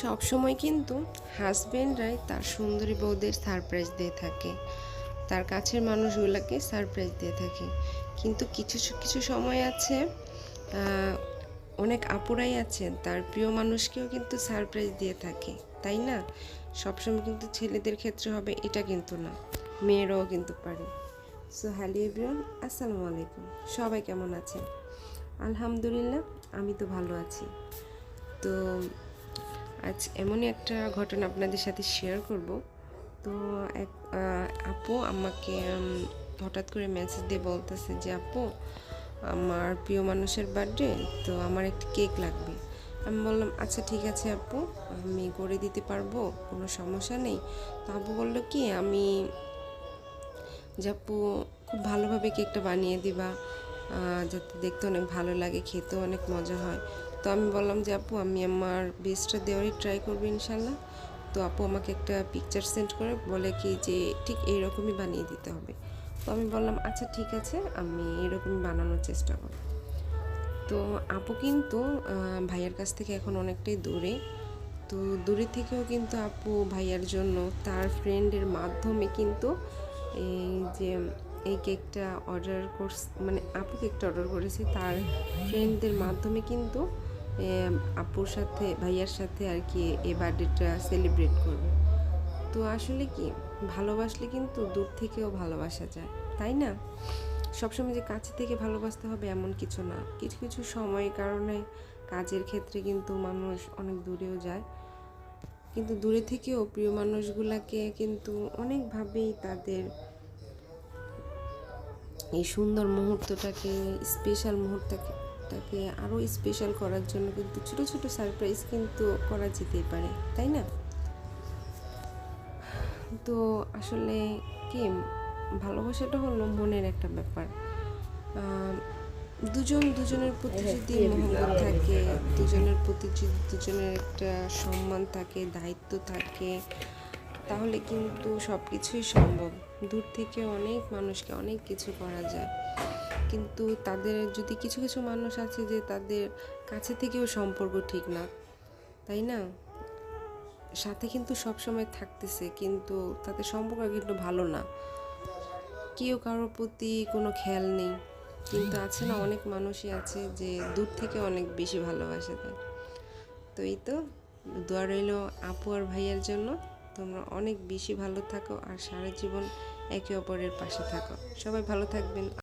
সব সময় কিন্তু হাজবেন্ডরাই তার সুন্দরী বউদের সারপ্রাইজ দিয়ে থাকে। তার কাছের মানুষগুলোকে সারপ্রাইজ দিয়ে থাকে। কিন্তু কিছু কিছু সময় আছে অনেক আপুরাই আছেন তার প্রিয় মানুষকেও কিন্তু সারপ্রাইজ দিয়ে থাকে, তাই না? সবসময় কিন্তু ছেলেদের ক্ষেত্রে হবে এটা কিন্তু না, মেয়েরাও কিন্তু পারে। সো হ্যালো এভরিওয়ান আসসালামু আলাইকুম। সবাই কেমন আছেন? আলহামদুলিল্লাহ, আমি তো ভালো আছি। তো আজ এমনই একটা ঘটনা আপনাদের সাথে শেয়ার করব। তো এক আপু আমাকে হঠাৎ করে মেসেজ দিয়ে বলতেছে যে, আপু, আমার প্রিয় মানুষের বার্থডে তো আমার একটি কেক লাগবে। আমি বললাম আচ্ছা ঠিক আছে আপু, আমি করে দিতে পারব, কোনো সমস্যা নেই। তো আপু বলল কি, আমি, যে আপু খুব ভালোভাবে কেকটা বানিয়ে দিবা যাতে দেখতে অনেক ভালো লাগে, খেতেও অনেক মজা হয়। তো আমি বললাম যে, আপু, আমি আমার বেস্টটা দেওয়ারই ট্রাই করব ইনশাল্লাহ। তো আপু আমাকে একটা পিকচার সেন্ড করে বলে কি যে, ঠিক এইরকমই বানিয়ে দিতে হবে। তো আমি বললাম আচ্ছা ঠিক আছে, আমি এরকমই বানানোর চেষ্টা করব। তো আপু কিন্তু ভাইয়ার কাছ থেকে এখন অনেকটাই দূরে। তো দূরে থেকেও কিন্তু আপু ভাইয়ার জন্য তার ফ্রেন্ডের মাধ্যমে কিন্তু এই যে, এই কেকটা অর্ডার করস মানে আপু কেকটা অর্ডার করেছে, তার ফ্রেন্ডদের মাধ্যমে কিন্তু আপুর সাথে, ভাইয়ার সাথে আর কি এই বার্থডেটা সেলিব্রেট করবে। তো আসলে কি, ভালোবাসলে কিন্তু দূর থেকেও ভালোবাসা যায়, তাই না? সবসময় যে কাছে থেকে ভালোবাসতে হবে এমন কিছু না। কিছু কিছু সময়ের কারণে কাজের ক্ষেত্রে কিন্তু মানুষ অনেক দূরেও যায়। কিন্তু দূরে থেকেও প্রিয় মানুষগুলাকে কিন্তু অনেকভাবেই তাদের এই সুন্দর মুহূর্তটাকে স্পেশাল মুহূর্তটাকে আরও স্পেশাল করার জন্য কিন্তু ছোট ছোট সারপ্রাইজ কিন্তু করা যেতেই পারে তাই না? তো আসলে কি ভালোবাসাটা হলো মনের একটা ব্যাপার। দুজন দুজনের প্রতি যদি মহব্বত থাকে দুজনের প্রতি যদি দুজনের একটা সম্মান থাকে দায়িত্ব থাকে তাহলে কিন্তু সব কিছুই সম্ভব। দূর থেকে অনেক মানুষকে অনেক কিছু করা যায়। কিন্তু তাদের যদি কিছু কিছু মানুষ আছে যে তাদের কাছে থেকেও সম্পর্ক ঠিক না, তাই না? সাথে কিন্তু সব সময় থাকতেছে, কিন্তু তাদের সম্পর্ক কিন্তু ভালো না। কেউ কারোর প্রতি কোনো খেয়াল নেই। কিন্তু আছে না অনেক মানুষই আছে যে দূর থেকে অনেক বেশি ভালোবাসে দেয় তো এই তো, দোয়া রইল আপু আর ভাইয়ের জন্য। তোমরা অনেক বেশি ভালো থাকো আর সারা জীবন একে অপরের পাশে থাকো। সবাই ভালো থাকবেন।